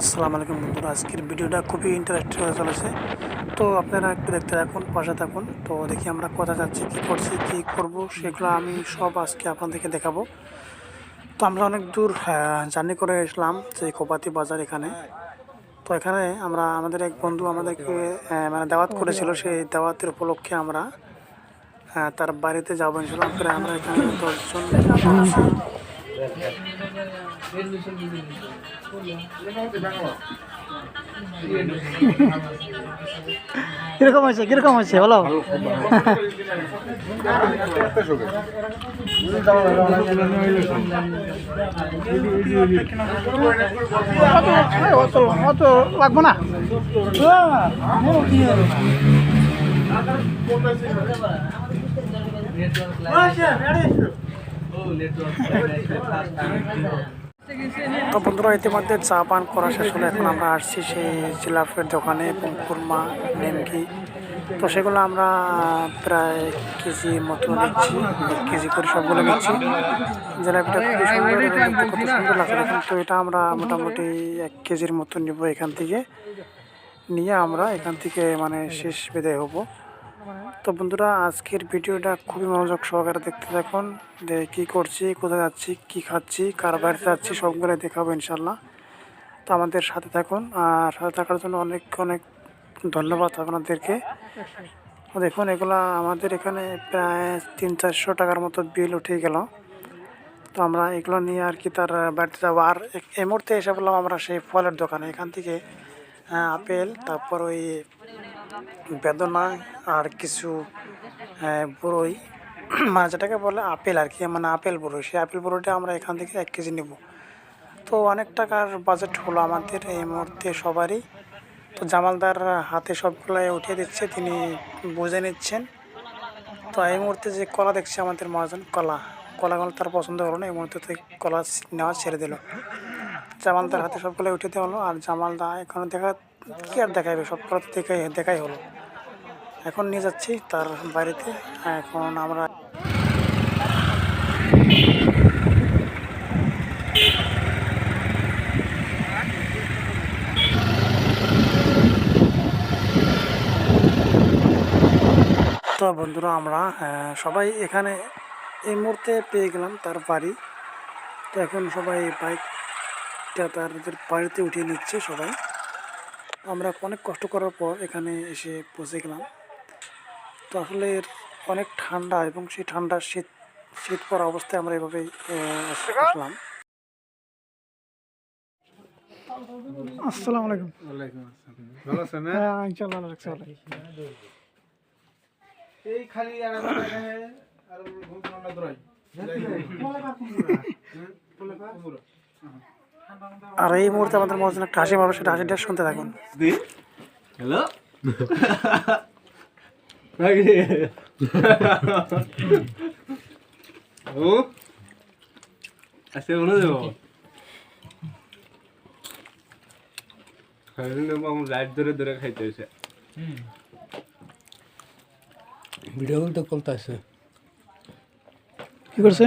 আসসালামু আলাইকুম বন্ধুরা, আজকের ভিডিওটা খুবই ইন্টারেস্টিং হয়ে চলেছে। তো আপনারা একটু দেখতে থাকুন, পাশে থাকুন। তো দেখি আমরা কোথায় যাচ্ছি, কী করছি, কী করব, সেগুলো আমি সব আজকে আপনাদেরকে দেখাবো। তো আমরা অনেক দূর জার্নি করে এসলাম যে কোপাতি বাজার এখানে। তো এখানে আমরা, আমাদের এক বন্ধু আমাদেরকে মানে দাওয়াত করেছিল, সেই দাওয়াতের উপলক্ষে আমরা তার বাড়িতে যাব ইনশাল্লাহ আমরা এখানে দশজন। কীরকম হয়েছে? কীরকম হয়েছে? বলো। অত লাগবো না তো বন্ধুরা, ইতিমধ্যে চা পান করা শেষ হলো। এখন আমরা আসছি সেই জিলাপের দোকানে কুরমা, নেমকি। তো সেগুলো আমরা প্রায় কেজি মতো নিচ্ছি কেজি করে সবগুলো নিচ্ছি। জিলাপিটা খুবই সুন্দর কত সুন্দর লাগছে। দেখুন তো, এটা আমরা মোটামুটি এক কেজির মতো নিব এখান থেকে। নিয়ে আমরা এখান থেকে মানে শেষ বিদায় হব। তো বন্ধুরা, আজকের ভিডিওটা খুবই মনোযোগ সহকারে দেখতে থাকুন। যে কী করছি, কোথায় যাচ্ছি, কী খাচ্ছি, কার বাড়িতে যাচ্ছি সবগুলো দেখাবো ইনশাল্লাহ তো আমাদের সাথে থাকুন। আর সাথে থাকার জন্য অনেক অনেক ধন্যবাদ আপনাদেরকে। দেখুন, এগুলা আমাদের এখানে প্রায় তিন চারশো টাকার মতো বিল উঠে গেল। তো আমরা এগুলো নিয়ে আর কি তার বাড়িতে যাব। আর এই মুহূর্তে এসে বললাম আমরা সেই ফলের দোকানে। এখান থেকে আপেল, তারপর ওই বেদনা আর কিছু বড়ই মানে যেটাকে বলে আপেল আর কি মানে আপেল বড়ই সেই আপেল বড়ইটা আমরা এখান থেকে এক কেজি নেব। তো অনেক টাকার বাজেট হলো আমাদের এই মুহূর্তে সবারই। তো জামালদার হাতে সবগুলো উঠিয়ে দিচ্ছে, তিনি বুঝে নিচ্ছেন। তো এই মুহূর্তে যে কলা দেখছে আমাদের মহাজন, কলা। কলাগুলো তার পছন্দ হলো না, এই মুহূর্তে কলা নেওয়া ছেড়ে দিল। জামালদার হাতে সবগুলো উঠে দেওয়া হলো, আর জামালদা এখন দেখা কি আর দেখাইবে? সব তো দেখাই হলো। এখন নিয়ে যাচ্ছি তার বাড়িতে। এখন আমরা তো বন্ধুরা আমরা সবাই এখানে এই মুহূর্তে পেয়ে গেলাম তার বাড়ি। তো এখন সবাই বাইকটা তাদের বাড়িতে উঠিয়ে নিচ্ছে সবাই। আমরা অনেক কষ্ট করার পর এখানে এসে পৌঁছে গেলাম। তো আসলে অনেক ঠান্ডা এবং সেই ঠান্ডা শীত শীত পড়া অবস্থায় আমরা এভাবেই আসলাম। আসসালামু আলাইকুম। আসসালাম। ভালো আছেন হ্যাঁ? ইনশাআল্লাহ ভালো। এই খালি আর এখানে আর ঘুম দরাই। আর এই মুহূর্তে আমাদের মহাজন একটা হাসি মারবে সেটা হাসিটা শুনতে থাকুন। হ্যালো? ও আজকে মনে দেবো। লাইট ধরে ধরে খাইতে হয়েছে ভিডিও তো করতে আছে। কি করছে?